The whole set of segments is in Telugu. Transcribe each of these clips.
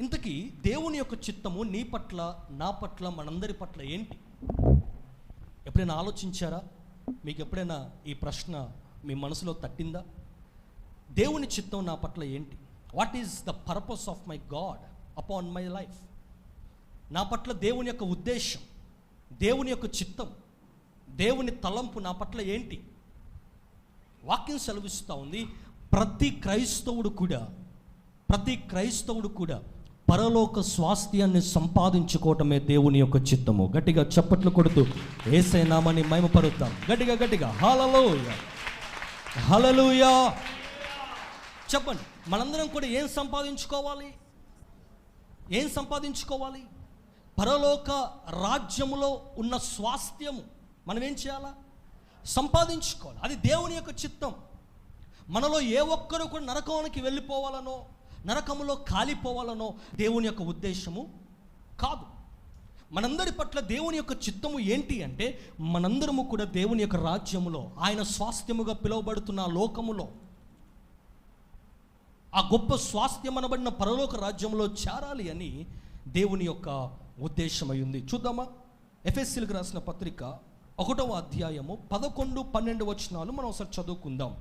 ఇంతకీ దేవుని యొక్క చిత్తము నీ పట్ల నా పట్ల మనందరి పట్ల ఏంటి? ఎప్పుడైనా ఆలోచించారా? మీకు ఎప్పుడైనా ఈ ప్రశ్న మీ మనసులో తట్టిందా? దేవుని చిత్తం నా పట్ల ఏంటి? What is the purpose of my God upon my life నా పట్ల దేవుని యొక్క ఉద్దేశం దేవుని యొక్క చిత్తం దేవుని తలంపు నా పట్ల ఏంటి? వాక్యం సెలవిస్తూ ఉంది. ప్రతి క్రైస్తవుడు కూడా ప్రతి క్రైస్తవుడు కూడా పరలోక స్వాస్థ్యాన్ని సంపాదించుకోవటమే దేవుని యొక్క చిత్తము. గట్టిగా చప్పట్లు కొడుతూ ఏసై నామని గట్టిగా గట్టిగా. హలలోయ హలలుయా చెప్పండి మనందరం కూడా ఏం సంపాదించుకోవాలి? ఏం సంపాదించుకోవాలి? పరలోక రాజ్యములో ఉన్న స్వాస్థ్యము మనం ఏం చేయాలా? సంపాదించుకోవాలి. అది దేవుని యొక్క చిత్తం. మనలో ఏ ఒక్కరు కూడా నరకానికి వెళ్ళిపోవాలనో నరకములో కాలిపోవాలనో దేవుని యొక్క ఉద్దేశము కాదు. మనందరి పట్ల దేవుని యొక్క చిత్తము ఏంటి అంటే మనందరము కూడా దేవుని యొక్క రాజ్యములో ఆయన స్వాస్థ్యముగా పిలువబడుతున్న లోకములో ఆ గొప్ప స్వాస్థ్యం అనబడిన పరలోక రాజ్యంలో చేరాలి అని దేవుని యొక్క ఉద్దేశమై ఉంది చూద్దామా? ఎఫ్ఎస్సీలకు రాసిన పత్రిక ఒకటవ అధ్యాయము పదకొండు పన్నెండు వచనాలు మనం ఒకసారి చదువుకుందాం.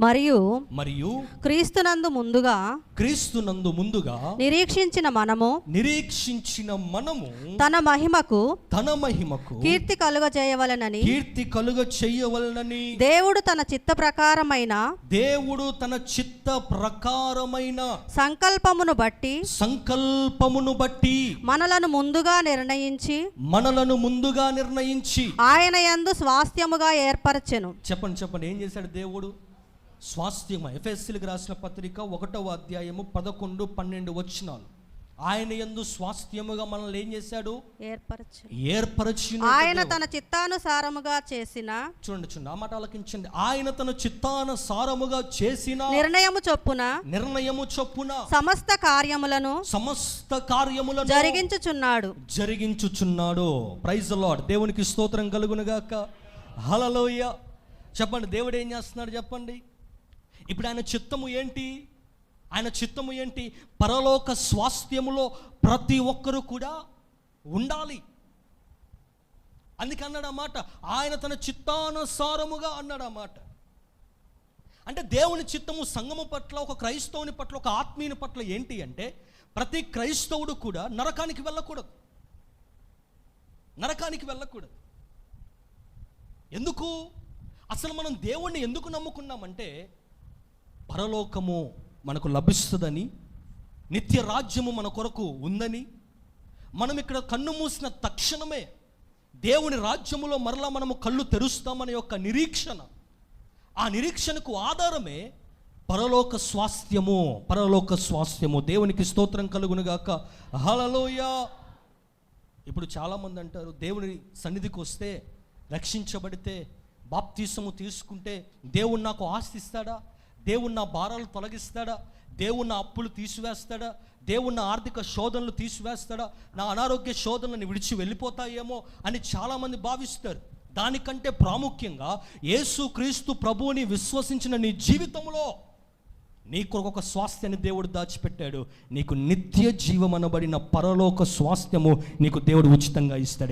మరియు మరియు క్రీస్తునందు ముందుగా క్రీస్తునందు ముందుగా నిరీక్షించిన మనము నిరీక్షించిన మనము తన మహిమకు తన మహిమకు కీర్తి కలుగజేయవలనని కీర్తి కలుగ చెయ్యవలనని దేవుడు తన చిత్త ప్రకారమైన దేవుడు తన చిత్త ప్రకారమైన సంకల్పమును బట్టి సంకల్పమును బట్టి మనలను ముందుగా నిర్ణయించి మనలను ముందుగా నిర్ణయించి ఆయన యందు స్వాస్థ్యముగా ఏర్పరచెను. చెప్పండి చెప్పండి ఏం చేశాడు దేవుడు? స్వాస్థ్యం ఎఫ్ఎస్సీలకు రాసిన పత్రిక ఒకటవ అధ్యాయము పదకొండు పన్నెండు వచనాలు. ఆయన యందు స్వాస్థ్యముగా మనల్ని ఏం చేశాడు? ఏర్పరచు ఏర్పరచిన ఆయన తన చిత్తానుసారముగా చేసిన చూడండి చూడండి ఆ మాట ఆలకించండి. ఆయన తన చిత్తానుసారముగా చేసిన నిర్ణయము చొప్పున నిర్ణయము చొప్పున సమస్త కార్యములను సమస్త కార్యములను జరిగించుచున్నాడు. జరిగించుచున్నాడు. ప్రైజ్ లార్డ్ దేవునికి స్తోత్రం కలుగునుగాక హలలోయ చెప్పండి దేవుడు ఏం చేస్తున్నాడు చెప్పండి? ఇప్పుడు ఆయన చిత్తము ఏంటి? ఆయన చిత్తము ఏంటి? పరలోక స్వాస్థ్యములో ప్రతి ఒక్కరూ కూడా ఉండాలి. అందుకే అన్నాడు మాట. ఆయన తన చిత్తానుసారముగా అన్నాడు మాట. అంటే దేవుని చిత్తము సంగము పట్ల ఒక క్రైస్తవుని పట్ల ఒక ఆత్మీయుని పట్ల ఏంటి అంటే ప్రతి క్రైస్తవుడు కూడా నరకానికి వెళ్ళకూడదు. నరకానికి వెళ్ళకూడదు. ఎందుకు? అసలు మనం దేవుణ్ణి ఎందుకు నమ్ముకున్నామంటే పరలోకము మనకు లభిస్తుందని నిత్య రాజ్యము మన కొరకు ఉందని మనం ఇక్కడ కన్ను మూసిన తక్షణమే దేవుని రాజ్యములో మరలా మనము కళ్ళు తెరుస్తామనే యొక్క నిరీక్షణ. ఆ నిరీక్షణకు ఆధారమే పరలోక స్వాస్థ్యము పరలోక స్వాస్థ్యము. దేవునికి స్తోత్రం కలుగునుగాక. హలలోయ ఇప్పుడు చాలామంది అంటారు దేవుని సన్నిధికి వస్తే రక్షించబడితే బాప్తీసము తీసుకుంటే దేవుడు నాకు ఆస్తిస్తాడా? దేవుడు నా భారాలు తొలగిస్తాడా? దేవుడు నా అప్పులు తీసివేస్తాడా? దేవుడు నా ఆర్థిక శోధనలు తీసివేస్తాడా? నా అనారోగ్య శోధనలను విడిచి వెళ్ళిపోతాయేమో అని చాలామంది భావిస్తారు. దానికంటే ప్రాముఖ్యంగా యేసు క్రీస్తు ప్రభువుని విశ్వసించిన నీ జీవితంలో నీకు ఒక స్వాస్థ్యాన్ని దేవుడు దాచిపెట్టాడు. నీకు నిత్య జీవమనబడిన పరలోక స్వాస్థ్యము నీకు దేవుడు ఉచితంగా ఇస్తాడు.